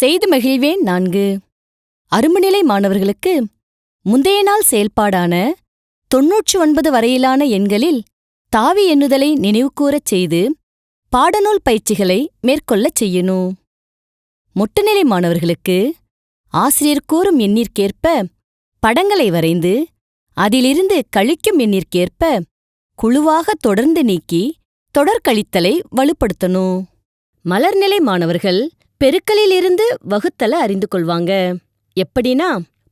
செய்து மகிழ்வேன் நான்கு. அரும்புநிலை மாணவர்களுக்கு முந்தைய நாள் செயல்பாடான தொன்னூற்று ஒன்பது வரையிலான எண்களில் தாவி எண்ணுதலை நினைவுகூரச் செய்து பாடநூல் பயிற்சிகளை மேற்கொள்ளச் செய்யணும் மொட்டுநிலை மாணவர்களுக்கு ஆசிரியர் கூறும் எண்ணிற்கேற்ப படங்களை வரைந்து அதிலிருந்து கழிக்கும் எண்ணிற்கேற்ப குழுவாக தொடர்ந்து நீக்கி தொடர்கழித்தலை வலுப்படுத்தணும் மலர்நிலை மாணவர்கள் பெருக்கலிலிருந்து வகுத்தல அறிந்து கொள்வாங்க. எப்படினா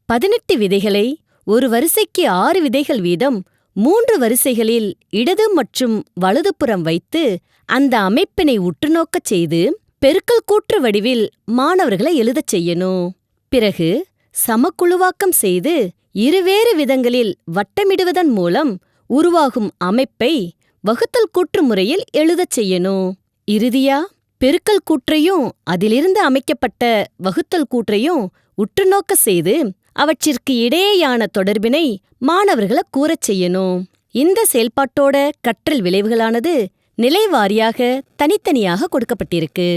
பதினெட்டு விதைகளை ஒரு வரிசைக்கு ஆறு விதைகள் வீதம் மூன்று வரிசைகளில் இடது மற்றும் வலதுபுறம் வைத்து அந்த அமைப்பினை உற்றுநோக்கச் செய்து பெருக்கல் கூற்று வடிவில் மாணவர்களை எழுதச் செய்யணும். பிறகு சமக்குழுவாக்கம் செய்து இருவேறு விதங்களில் வட்டமிடுவதன் மூலம் உருவாகும் அமைப்பை வகுத்தல் கூற்று முறையில் எழுதச் செய்யணும். இறுதியா பெருக்கல் கூற்றையும் அதிலிருந்து அமைக்கப்பட்ட வகுத்தல் கூற்றையும் உற்றுநோக்க செய்து அவற்றிற்கு இடையேயான தொடர்பினை மாணவர்கள கூறச் செய்யணும். இந்த செயல்பாட்டோட கற்றல் விளைவுகளானது நிலைவாரியாக தனித்தனியாக கொடுக்கப்பட்டிருக்கு.